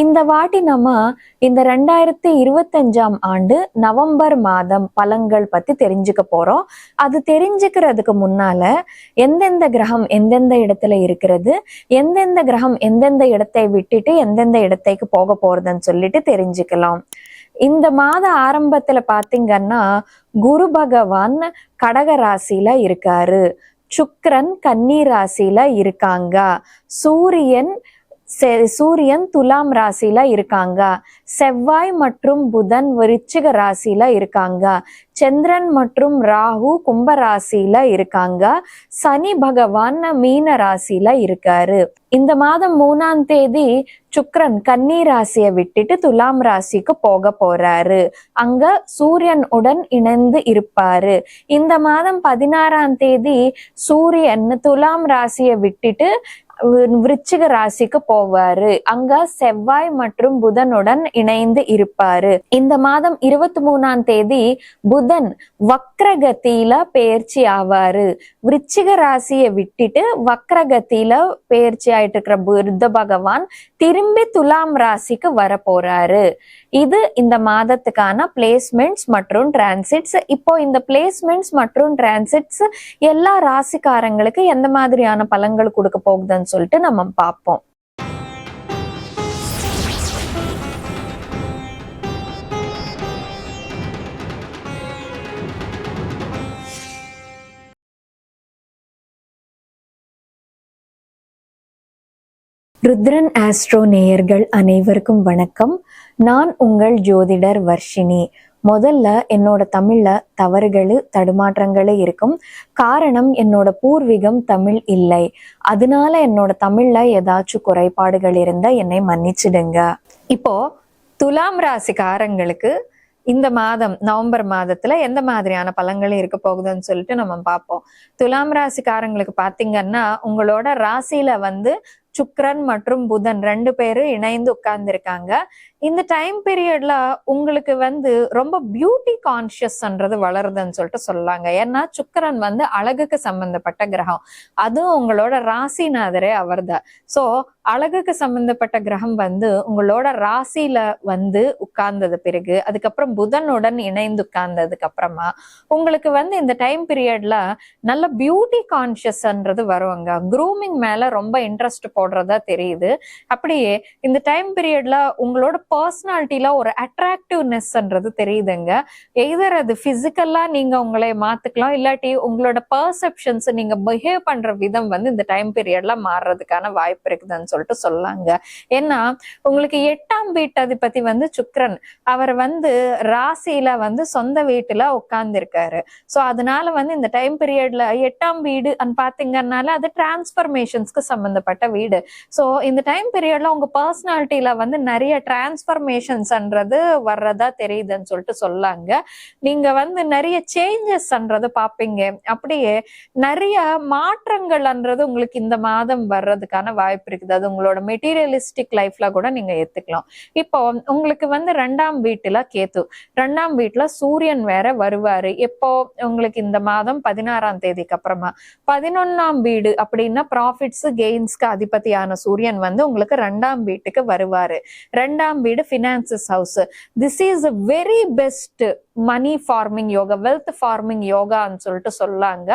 இந்த வாட்டி நம்ம இந்த ரெண்டாயிரத்தி இருபத்தஞ்சாம் ஆண்டு நவம்பர் மாதம் பலன்கள் பத்தி தெரிஞ்சுக்க போறோம். அது தெரிஞ்சுக்கிறதுக்கு முன்னால எந்தெந்த கிரகம் எந்தெந்த இடத்துல இருக்கிறது எந்தெந்த கிரகம் எந்தெந்த இடத்தை விட்டுட்டு எந்தெந்த இடத்தைக்கு போக போறதுன்னு சொல்லிட்டு தெரிஞ்சுக்கலாம். இந்த மாத ஆரம்பத்துல பாத்தீங்கன்னா குரு பகவான் கடக ராசியில இருக்காரு. சுக்ரன் கன்னி ராசியில இருக்காங்க. சூரியன் சூரியன் துலாம் ராசியில இருக்காங்க. செவ்வாய் மற்றும் புதன் விருச்சிக ராசியில இருக்காங்க. சந்திரன் மற்றும் ராகு கும்ப ராசியில இருக்காங்க. சனி பகவான் மீன ராசியில இருக்காரு. இந்த மாதம் மூணாம் தேதி சுக்ரன் கன்னி ராசியை விட்டுட்டு துலாம் ராசிக்கு போக போறாரு. அங்க சூரியன் உடன் இணைந்து இருப்பாரு. இந்த மாதம் பதினாறாம் தேதி சூரியன் துலாம் ராசியை விட்டுட்டு விருச்சிக ராசிக்கு போவாரு. அங்க செவ்வாய் மற்றும் புதனுடன் இணைந்து இருப்பாரு. இந்த மாதம் இருபத்தி மூணாம் தேதி புதன் வக்ரகத்தியில பயிற்சி ஆவாரு. விருச்சிக ராசியை விட்டுட்டு வக்ரகத்தியில பெயர்ச்சி ஆயிட்டு இருக்கிற புத்த பகவான் திரும்பி துலாம் ராசிக்கு வர போறாரு இது இந்த மாதத்துக்கான பிளேஸ்மெண்ட்ஸ் மற்றும் டிரான்சிட்ஸ் இப்போ இந்த பிளேஸ்மெண்ட்ஸ் மற்றும் டிரான்சிட்ஸ் எல்லா ராசிக்காரங்களுக்கு எந்த மாதிரியான பலன்கள் கொடுக்க போகுதுன்னு சொல்லிட்டு நம்ம பார்ப்போம். ருத்ரன் ஆஸ்ட்ரோ நேயர்கள் அனைவருக்கும் வணக்கம். நான் உங்கள் ஜோதிடர் வர்ஷினி. முதல்ல என்னோட தமிழ்ல தவறுகள் தடுமாற்றங்களே இருக்கும். காரணம் என்னோட பூர்வீகம் தமிழ் இல்லை. அதனால என்னோட தமிழ்ல ஏதாச்சும் குறைபாடுகள் இருந்தா என்னை மன்னிச்சிடுங்க. இப்போ துலாம் ராசிக்காரங்களுக்கு இந்த மாதம் நவம்பர் மாதத்துல எந்த மாதிரியான பலன்கள் இருக்க போகுதுன்னு சொல்லிட்டு நம்ம பார்ப்போம். துலாம் ராசிக்காரங்களுக்கு பாத்தீங்கன்னா உங்களோட ராசியில வந்து சுக்ரன் மற்றும் புதன் ரெண்டு பேரும் இணைந்து உட்கார்ந்துருக்காங்க. இந்த டைம் பீரியட்ல உங்களுக்கு வந்து ரொம்ப பியூட்டி கான்சியஸ்ன்றது வளருதுன்னு சொல்லிட்டு சொல்லாங்க ஏன்னா சுக்கரன் வந்து அழகுக்கு சம்பந்தப்பட்ட கிரகம். அதுவும் உங்களோட ராசிநாதரே அவர்தான். சோ அழகுக்கு சம்பந்தப்பட்ட கிரகம் வந்து உங்களோட ராசியில வந்து உட்கார்ந்தது பிறகு அதுக்கப்புறம் புதனுடன் இணைந்து உட்கார்ந்ததுக்கு அப்புறமா உங்களுக்கு வந்து இந்த டைம் பீரியட்ல நல்ல பியூட்டி கான்சியஸ்ன்றது வருவாங்க க்ரூமிங் மேல ரொம்ப இன்ட்ரெஸ்ட் போடுறதா தெரியுது. அப்படியே இந்த டைம் பீரியட்ல உங்களோட பர்சனாலிட்டியில ஒரு அட்ராக்டிவ்னஸ்ன்றது தெரியுதுங்க. எய்தர் அது பிசிக்கலா நீங்க உங்களை மாத்துக்கலாம். இல்லாட்டி உங்களோட பர்செப்ஷன்ஸ் நீங்க பிஹேவ் பண்ற விதம் வந்து இந்த டைம் பீரியட்ல மாறுறதுக்கான வாய்ப்பு இருக்குதுன்னு சொல்லிட்டு சொல்லாங்க. ஏன்னா உங்களுக்கு எட்டு வீட்டு பத்தி வந்து சுக்ரன் அவர் வந்து ராசியில வந்து சொந்த வீட்டுல உட்கார்ந்துருக்காரு. சோ அதனால வந்து இந்த டைம் பீரியட்ல எட்டாம் வீடு பாத்தீங்கன்னால அது டிரான்ஸ்பர்மேஷன்ஸ்க்கு சம்பந்தப்பட்ட வீடு. சோ இந்த டைம் பீரியட்ல உங்க பர்சனாலிட்டியில வந்து நிறைய டிரான்ஸ்பர்மேஷன்ஸ்ன்றது வர்றதா தெரியுதுன்னு சொல்லிட்டு சொல்லாங்க. நீங்க வந்து நிறைய சேஞ்சஸ்ன்றது பாப்பீங்க. அப்படியே நிறைய மாற்றங்கள்ன்றது உங்களுக்கு இந்த மாதம் வர்றதுக்கான வாய்ப்பு இருக்குது. அது உங்களோட மெட்டீரியலிஸ்டிக் லைஃப்ல கூட நீங்க ஏத்துக்கலாம். இப்போ உங்களுக்கு வந்து ரெண்டாம் வீட்டுல கேத்து ரெண்டாம் வீட்டுல சூரியன் வேற வருவாரு. எப்போ உங்களுக்கு இந்த மாதம் பதினாறாம் தேதிக்கு அப்புறமா. பதினொன்னாம் வீடு அப்படின்னா ப்ராஃபிட்ஸ் கெயின்ஸ்க்கு அதிபதியான சூரியன் வந்து உங்களுக்கு ரெண்டாம் வீட்டுக்கு வருவாரு. ரெண்டாம் வீடு finances house this is very best money forming yoga wealth forming யோகான்னு சொல்லிட்டு சொல்லாங்க.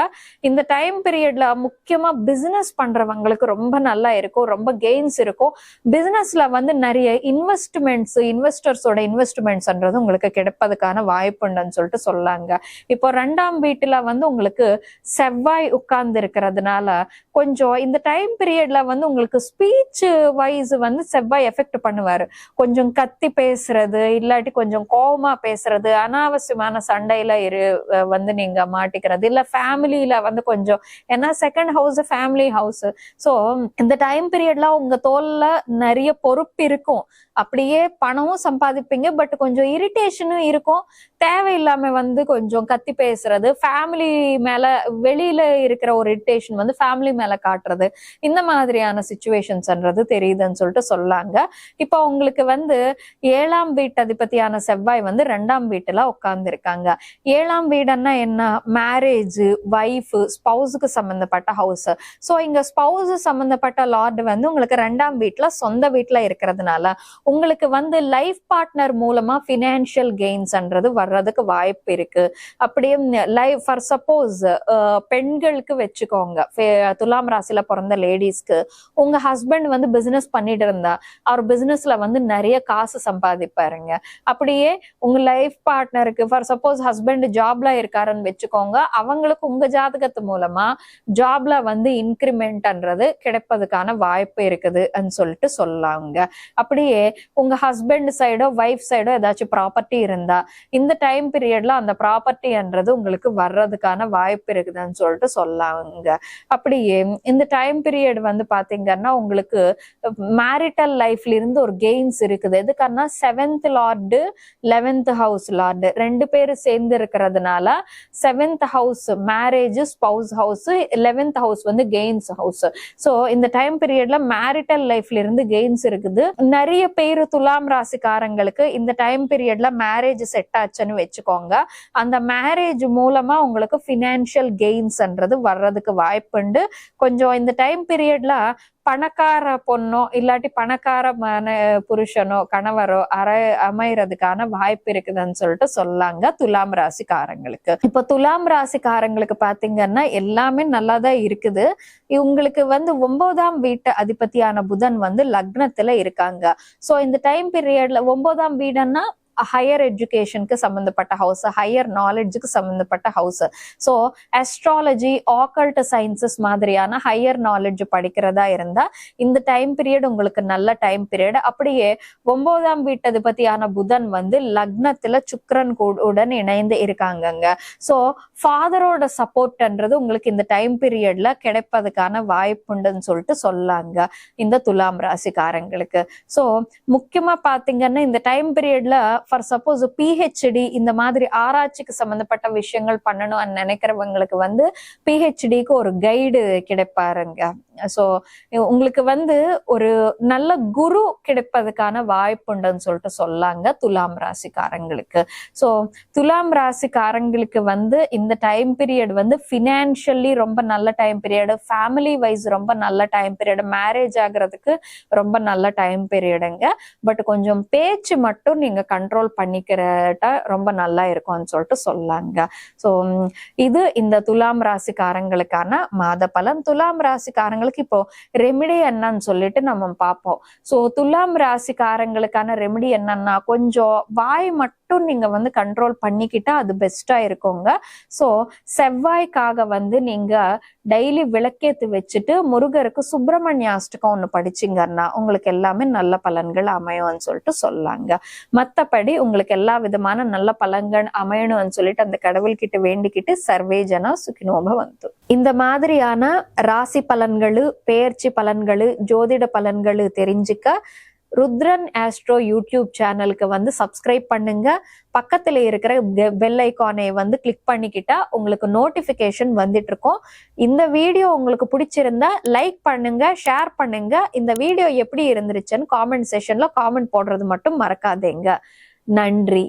இந்த டைம் பீரியட்ல முக்கியமா பிசினஸ் பண்றவங்களுக்கு ரொம்ப நல்லா இருக்கும். ரொம்ப கெயின்ஸ் இருக்கும். பிசினஸ்ல வந்து நிறைய இன்வெஸ்ட்மெண்ட்ஸ் இன்வெஸ்டர்ஸோட இன்வெஸ்ட்மெண்ட்ஸ்ன்றது உங்களுக்கு கிடைப்பதுக்கான வாய்ப்புண்டுன்னு சொல்லிட்டு சொல்லாங்க. இப்போ ரெண்டாம் வீட்டுல வந்து உங்களுக்கு செவ்வாய் உட்கார்ந்து இருக்கிறதுனால கொஞ்சம் இந்த டைம் பீரியட்ல வந்து உங்களுக்கு ஸ்பீச் வைஸ் வந்து செவ்வாய் எஃபெக்ட் பண்ணுவாரு. கொஞ்சம் கத்தி பேசுறது இல்லாட்டி கொஞ்சம் கோவமா பேசுறது அனாவசியமான சண்டையில இரு வந்து நீங்க மாட்டிக்கிறது இல்ல ஃபேமிலியில வந்து கொஞ்சம் ஏன்னா second house family house so இந்த டைம் பீரியட்ல உங்க தோல்ல நிறைய பொறுப்பு இருக்கும். அப்படியே பணமும் சம்பாதிப்பீங்க. பட் கொஞ்சம் இரிட்டேஷனும் இருக்கும். தேவையில்லாம வந்து கொஞ்சம் கத்தி பேசுறது ஃபேமிலி மேல வெளியில இருக்கிற ஒரு இரிட்டேஷன் வந்து ஃபேமிலி மேல காட்டுறது இந்த மாதிரியான சுச்சுவேஷன்ஸ்ன்றது தெரியுதுன்னு சொல்லிட்டு சொல்லாங்க. இப்போ உங்களுக்கு வந்து ஏழாம் வீட்டு அதிபதியான செவ்வாய் வந்து ரெண்டாம் வீட்டுல உட்கார்ந்து இருக்காங்க ஏழாம் வீடுன்னா என்ன? மேரேஜ் ஒய்ஃப் ஸ்பவுஸுக்கு சம்பந்தப்பட்ட ஹவுஸ் ஸோ இங்க ஸ்பவுஸ் சம்பந்தப்பட்ட லார்டு வந்து உங்களுக்கு ரெண்டாம் வீட்டுல சொந்த வீட்டுல இருக்கிறதுனால உங்களுக்கு வந்து லைஃப் பார்ட்னர் மூலமா ஃபினான்ஷியல் கெயின்ஸ்ன்றது வர்றதுக்கு வாய்ப்பு இருக்கு. அப்படியே லைஃப் ஃபார் சப்போஸ் பெண்களுக்கு வச்சுக்கோங்க. ஃபே- துலாம் ராசியில பிறந்த லேடிஸ்க்கு உங்க ஹஸ்பண்ட் வந்து பிசினஸ் பண்ணிட்டு இருந்தா அவர் பிசினஸ்ல வந்து நிறைய காசு சம்பாதிப்பாருங்க. அப்படியே உங்க லைஃப் பார்ட்னருக்கு ஃபார் சப்போஸ் ஹஸ்பண்ட் ஜாப்ல இருக்காருன்னு வச்சுக்கோங்க அவங்களுக்கு உங்க ஜாதகத்து மூலமா ஜாப்ல வந்து இன்க்ரிமெண்ட்ன்றது கிடைப்பதுக்கான வாய்ப்பு இருக்குதுன்னு சொல்லிட்டு சொல்லாங்க. அப்படியே உங்க ஹஸ்பண்ட் சைடோ ஒய்ஃப் சைடோ ஏதாச்சும் ப்ராப்பர்ட்டி இருந்தா இந்த டைம் பீரியட்ல அந்த ப்ராப்பர்ட்டின்றது உங்களுக்கு வர்றதுக்கான வாய்ப்பு இருக்குதுன்னு சொல்லிட்டு சொல்லாங்க. அப்படியே இந்த டைம் பீரியட் வந்து பாத்தீங்கன்னா உங்களுக்கு மேரிட்டல் லைஃப்ல இருந்து ஒரு கெயின்ஸ் இருக்குது. எதுக்கான seventh lord eleventh house lord ரெண்டு பேரும் சேர்ந்து இருக்கிறதுனால seventh house marriage spouse house eleventh house வந்து கெயின்ஸ் ஹவுஸ் சோ இந்த டைம் பீரியட்ல மேரிட்டல் லைஃப்ல இருந்து கெயின்ஸ் இருக்குது. நிறைய பேர் துலாம் ராசிக்காரங்களுக்கு இந்த டைம் பீரியட்ல மேரேஜ் செட் ஆச்சுன்னு வச்சுக்கோங்க. அந்த மேரேஜ் மூலமா உங்களுக்கு ஃபினான்ஷியல் கெயின்ஸ்ன்றது வர்றதுக்கு வாய்ப்புண்டு. கொஞ்சம் இந்த டைம் பீரியட்ல பணக்கார பொண்ணோ இல்லாட்டி பணக்கார புருஷனோ கணவரோ அற அமைறதுக்கான வாய்ப்பு இருக்குதுன்னு சொல்லிட்டு சொல்லாங்க துலாம் ராசிக்காரங்களுக்கு. இப்ப துலாம் ராசிக்காரங்களுக்கு பாத்தீங்கன்னா எல்லாமே நல்லா தான் இருக்குது. இவங்களுக்கு வந்து ஒன்பதாம் வீட்டு அதிபதியான புதன் வந்து லக்னத்துல இருக்காங்க. சோ இந்த டைம் பீரியட்ல ஒன்பதாம் வீடுன்னா ஹையர் எஜுகேஷனுக்கு சம்மந்தப்பட்ட ஹவுஸ் ஹையர் நாலேஜுக்கு சம்மந்தப்பட்ட house so astrology occult sciences மாதிரியான ஹையர் நாலேஜ் படிக்கிறதா இருந்தா இந்த டைம் பீரியட் உங்களுக்கு நல்ல டைம் பீரியட் அப்படியே ஒன்பதாம் வீட்டது பத்தியான புதன் வந்து லக்னத்துல சுக்ரன் உடன் இணைந்து இருக்காங்கங்க. ஸோ ஃபாதரோட சப்போர்ட்ன்றது உங்களுக்கு இந்த டைம் பீரியட்ல கிடைப்பதுக்கான வாய்ப்புண்டுன்னு சொல்லிட்டு சொல்லாங்க இந்த துலாம் ராசிக்காரங்களுக்கு. ஸோ முக்கியமா பாத்தீங்கன்னா இந்த டைம் பீரியட்ல ஃபார் சப்போஸ் பிஹெச்டி இந்த மாதிரி ஆராய்ச்சிக்கு சம்பந்தப்பட்ட விஷயங்கள் பண்ணணும்னு நினைக்கிறவங்களுக்கு வந்து பிஹெச்டிக்கு ஒரு கைடு கிடைப்பாருங்க. ஸோ உங்களுக்கு வந்து ஒரு நல்ல குரு கிடைப்பதுக்கான வாய்ப்புண்டுன்னு சொல்லிட்டு சொல்லாங்க துலாம் ராசிக்காரங்களுக்கு. ஸோ துலாம் ராசிக்காரங்களுக்கு வந்து இந்த டைம் பீரியட் வந்து ஃபினான்ஷியலி ரொம்ப நல்ல டைம் பீரியடு ஃபேமிலி வைஸ் ரொம்ப நல்ல டைம் பீரியட் மேரேஜ் ஆகுறதுக்கு ரொம்ப நல்ல டைம் பீரியடுங்க பட் கொஞ்சம் பேச்சு மட்டும் நீங்க கண்ட்ரோல் பண்ணிக்கிறட்ட ரொம்ப நல்லா இருக்கும்னு சொல்லிட்டு சொல்லாங்க. ஸோ இது இந்த துலாம் ராசிக்காரங்களுக்கான மாத பலன் துலாம் ராசிக்காரங்க ராசிக்காரங்களுக்கு இப்போ ரெமிடி என்னன்னு சொல்லிட்டு நம்ம பார்ப்போம். ஸோ துலாம் ராசிக்காரங்களுக்கான ரெமிடி என்னன்னா கொஞ்சம் வாய் மட்டும் நீங்க வந்து கண்ட்ரோல் பண்ணிக்கிட்டா அது பெஸ்டா இருக்குங்க. ஸோ செவ்வாய்க்காக வந்து நீங்க டெய்லி விளக்கேத்து வச்சுட்டு முருகருக்கு சுப்பிரமணிய அஷ்டகம் ஒன்று படிச்சிங்கன்னா உங்களுக்கு எல்லாமே நல்ல பலன்கள் அமையும்னு சொல்லிட்டு சொல்லாங்க. மத்தபடி உங்களுக்கு எல்லா விதமான நல்ல பலன்கள் அமையணும்னு சொல்லிட்டு அந்த கடவுள்கிட்ட வேண்டிக்கிட்டு சர்வேஜனா ஜனா வந்து. இந்த மாதிரியான ராசி பலன்களு பெயர்ச்சி பலன்களு ஜோதிட பலன்களு தெரிஞ்சுக்க ருத்ரன் ஆஸ்ட்ரோ யூடியூப் சேனலுக்கு வந்து சப்ஸ்கிரைப் பண்ணுங்க. பக்கத்தில் இருக்கிற பெல் ஐக்கானை வந்து கிளிக் பண்ணிக்கிட்டா உங்களுக்கு நோட்டிஃபிகேஷன் வந்துட்டு இருக்கும் இந்த வீடியோ உங்களுக்கு பிடிச்சிருந்தா லைக் பண்ணுங்க ஷேர் பண்ணுங்க. இந்த வீடியோ எப்படி இருந்துருச்சுன்னு காமெண்ட் செஷன்ல காமெண்ட் போடுறது மட்டும் மறக்காதீங்க. நன்றி.